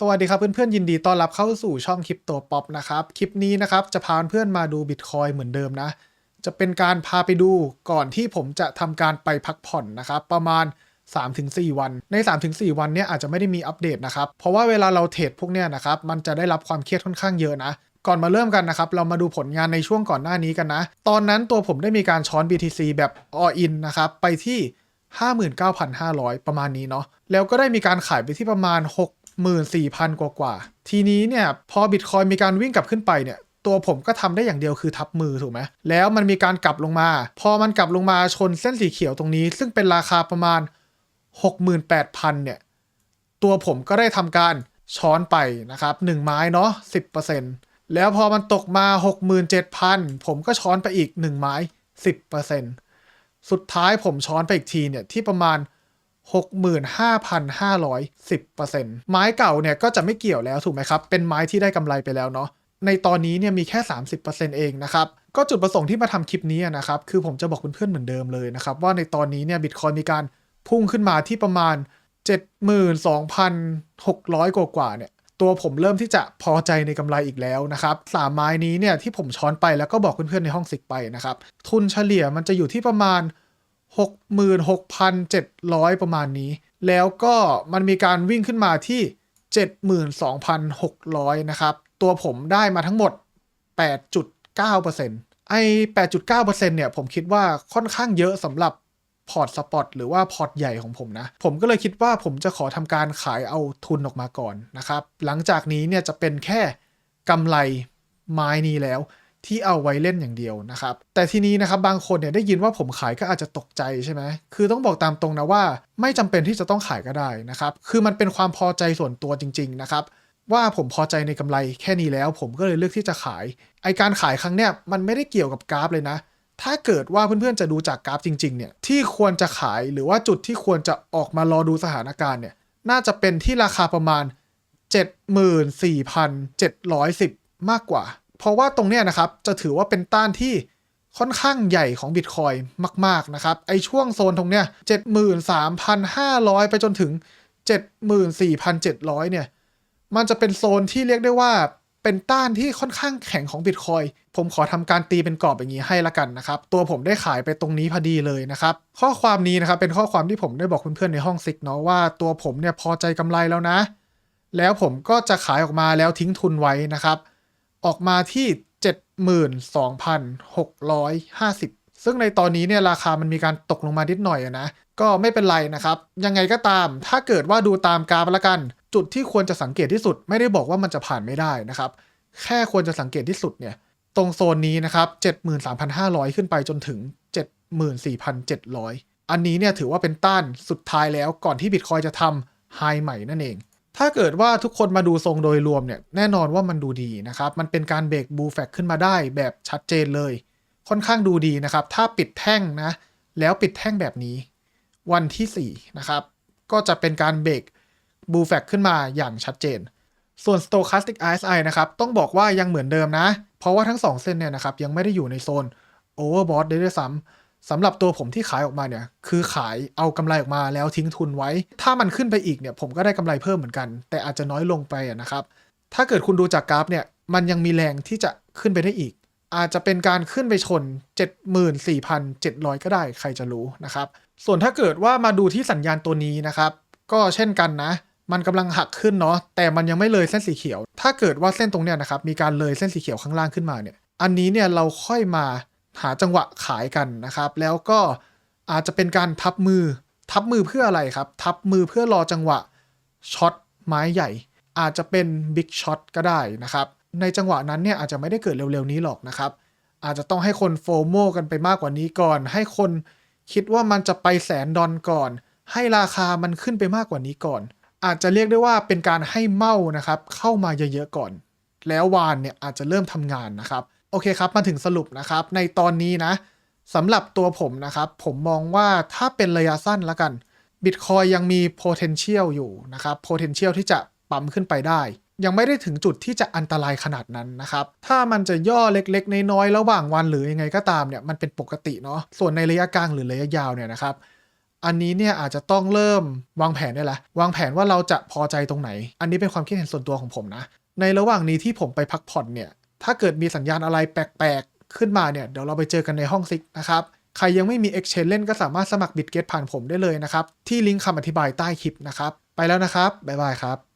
สวัสดีครับเพื่อนๆยินดีต้อนรับเข้าสู่ช่องคลิปตัวป๊อปนะครับ คลิปนี้นะครับจะพาเพื่อนมาดูบิตคอยเหมือนเดิมนะ จะเป็นการพาไปดูก่อนที่ผมจะทำการไปพักผ่อนนะครับ ประมาณ 3-4 วัน ใน 3-4 วันเนี้ยอาจจะไม่ได้มีอัปเดตนะครับ เพราะว่าเวลาเราเทรดพวกเนี้ยนะครับ มันจะได้รับความเครียดค่อนข้างเยอะนะ ก่อนมาเริ่มกันนะครับ เรามาดูผลงานในช่วงก่อนหน้านี้กันนะ ตอนนั้นตัวผมได้มีการช้อน BTC แบบ all in นะครับไปที่ 59,500 ประมาณนี้เนาะแล้วก็ได้มีการขายไปที่ประมาณ 64,000 กว่ากว่า ทีนี้เนี่ยพอบิตคอยมีการวิ่งกลับขึ้นไปเนี่ยตัวผมก็ทำได้อย่างเดียวคือทับมือถูกไหมแล้วมันมีการกลับลงมา พอมันกลับลงมาชนเส้นสีเขียวตรงนี้ ซึ่งเป็นราคาประมาณ 68,000 เนี่ย ตัวผมก็ได้ทำการช้อนไปนะครับ1ไม้เนาะ10%แล้วพอมันตกมา 67,000 ผมก็ช้อนไปอีก 1 ไม้ 10%สุดท้ายผมช้อนไปอีกทีเนี่ยที่ประมาณ 65,510%ไม้เก่าเนี่ยก็จะไม่เกี่ยวแล้วถูกไหมครับ เป็นไม้ที่ได้กำไรไปแล้วเนาะ ในตอนนี้เนี่ยมีแค่ 30%เองนะครับ ก็จุดประสงค์ที่มาทำคลิปนี้นะครับ คือผมจะบอกเพื่อนๆเหมือนเดิมเลยนะครับ ว่าในตอนนี้เนี่ยบิตคอยมีการพุ่งขึ้นมาที่ประมาณ 72,600 กว่ากว่าเนี่ย ตัวผมเริ่มที่จะพอใจในกำไรอีกแล้วนะครับสามไม้นี้เนี่ยที่ผมช้อนไปแล้วก็บอกเพื่อนๆในห้องซิกไปนะครับ ทุนเฉลี่ยมันจะอยู่ที่ประมาณ 66,700 ประมาณนี้ แล้วก็มันมีการวิ่งขึ้นมาที่ 72,600 นะครับ ตัวผมได้มาทั้งหมด 8.9%ไอ้ 8.9%เนี่ย ผมคิดว่าค่อนข้างเยอะสำหรับพอร์ตสปอตหรือว่าพอร์ตใหญ่ของผมนะ ผมก็เลยคิดว่าผมจะขอทำการขายเอาทุนออกมาก่อนนะครับ หลังจากนี้เนี่ยจะเป็นแค่กำไรไม้นี้แล้ว ที่เอาไว้เล่นอย่างเดียวนะครับ แต่ทีนี้นะครับบางคนเนี่ยได้ยินว่าผมขายก็อาจจะตกใจใช่ไหมคือต้องบอกตามตรงนะว่า ไม่จำเป็นที่จะต้องขายก็ได้นะครับ คือมันเป็นความพอใจส่วนตัวจริง ๆ นะครับ ว่าผมพอใจในกำไรแค่นี้แล้ว ผมก็เลยเลือกที่จะขาย ไอการขายครั้งเนี้ยมันไม่ได้เกี่ยวกับกราฟเลยนะ ถ้าเกิดว่าเพื่อนๆจะดูจากกราฟจริงๆเนี่ยที่ควรจะขายหรือว่าจุดที่ควรจะออกมารอดูสถานการณ์เนี่ยน่าจะเป็นที่ราคาประมาณ 74,710 มากกว่า เพราะว่าตรงเนี้ยนะครับจะถือว่าเป็นต้านที่ค่อนข้างใหญ่ของบิตคอยมาก ๆ นะครับ ไอช่วงโซนตรงเนี้ย73,500 ไปจนถึง 74,700 เนี่ย มันจะเป็นโซนที่เรียกได้ว่าเป็นต้านที่ค่อนข้างแข็งของบิตคอยผมขอทำการตีเป็นกรอบอย่างนี้ให้ละกันนะครับ ตัวผมได้ขายไปตรงนี้พอดีเลยนะครับ ข้อความนี้นะครับเป็นข้อความที่ผมได้บอกเพื่อนๆในห้องซิกเนาะว่าตัวผมเนี่ยพอใจกำไรแล้วนะ แล้วผมก็จะขายออกมาแล้วทิ้งทุนไว้นะครับ ออกมาที่ 72,650 ซึ่งในตอนนี้เนี่ยราคามันมีการตกลงมานิดหน่อยนะ ก็ไม่เป็นไรนะครับ ยังไงก็ตาม ถ้าเกิดว่าดูตามกราฟละกัน จุดที่ควรจะสังเกตที่สุด ไม่ได้บอกว่ามันจะผ่านไม่ได้นะครับ แค่ควรจะสังเกตที่สุดเนี่ยตรงโซนนี้นะครับ 73,500 ขึ้นไปจนถึง 74,700 อันนี้เนี่ยถือว่าเป็นต้านสุดท้ายแล้วก่อนที่บิตคอยจะทำไฮใหม่นั่นเอง ถ้าเกิดว่าทุกคนมาดูทรงโดยรวมเนี่ยแน่นอนว่ามันดูดีนะครับ มันเป็นการเบรกบูแฟกขึ้นมาได้แบบชัดเจนเลย ค่อนข้างดูดีนะครับ ถ้าปิดแท่งนะ แล้วปิดแท่งแบบนี้ วันที่4นะครับ ก็จะเป็นการเบรกบูแฟกขึ้นมาอย่างชัดเจน ส่วน Stochastic RSI นะครับ ต้องบอกว่ายังเหมือนเดิมนะ เพราะว่าทั้ง 2 เส้นเนี่ยนะครับ ยังไม่ได้อยู่ในโซน Overbought ได้ด้วยซ้ำ สำหรับตัวผมที่ขายออกมาเนี่ย คือขายเอากำไรออกมาแล้วทิ้งทุนไว้ ถ้ามันขึ้นไปอีกเนี่ยผมก็ได้กำไรเพิ่มเหมือนกัน แต่อาจจะน้อยลงไปนะครับ ถ้าเกิดคุณดูจากกราฟเนี่ยมันยังมีแรงที่จะขึ้นไปได้อีก อาจจะเป็นการขึ้นไปชน 74,700 ก็ได้ใครจะรู้นะครับ ส่วนถ้าเกิดว่ามาดูที่สัญญาณตัวนี้นะครับ ก็เช่นกันนะ มันกำลังหักขึ้นเนาะแต่มันยังไม่เลยเส้นสีเขียว ถ้าเกิดว่าเส้นตรงเนี้ยนะครับมีการเลยเส้นสีเขียวข้างล่างขึ้นมาเนี่ย อันนี้เนี่ยเราค่อยมา หาจังหวะขายกันนะครับ แล้วก็อาจจะเป็นการทับมือทับมือเพื่ออะไรครับ ทับมือเพื่อรอจังหวะช็อตไม้ใหญ่ อาจจะเป็นบิ๊กช็อตก็ได้นะครับในจังหวะนั้นเนี่ยอาจจะไม่ได้เกิดเร็วๆนี้หรอกนะครับ อาจจะต้องให้คนโฟโมกันไปมากกว่านี้ก่อน ให้คนคิดว่ามันจะไปแสนดอลก่อน ให้ราคามันขึ้นไปมากกว่านี้ก่อน อาจจะเรียกได้ว่าเป็นการให้เมานะครับ เข้ามาเยอะๆก่อน แล้ววานเนี่ยอาจจะเริ่มทำงานนะครับ โอเคครับ มาถึงสรุปนะครับ ในตอนนี้นะสำหรับตัวผมนะครับ ผมมองว่าถ้าเป็นระยะสั้นแล้วกัน Bitcoin ยังมี potential อยู่นะครับ potential ที่จะปั๊มขึ้นไปได้ ยังไม่ได้ถึงจุดที่จะอันตรายขนาดนั้นนะครับ ถ้ามันจะย่อเล็กๆ น้อยๆ ระหว่างวันหรือยังไงก็ตามเนี่ยมันเป็นปกติเนาะส่วนในระยะกลางหรือระยะยาวเนี่ยนะครับอันนี้เนี่ยอาจจะต้องเริ่มวางแผนได้ละวางแผนว่าเราจะพอใจตรงไหน อันนี้เป็นความคิดเห็นส่วนตัวของผมนะ ในระหว่างนี้ที่ผมไปพักผ่อนเนี่ย ถ้าเกิดมีสัญญาณอะไรแปลกๆ ขึ้นมาเนี่ยเดี๋ยวเราไปเจอกันในห้องซิกนะครับ ใครยังไม่มี Exchange เล่นก็สามารถสมัครบิตเกตผ่านผมได้เลยนะครับ ที่ลิงก์คำอธิบายใต้คลิปนะครับ ไปแล้วนะครับ บ๊ายบายครับ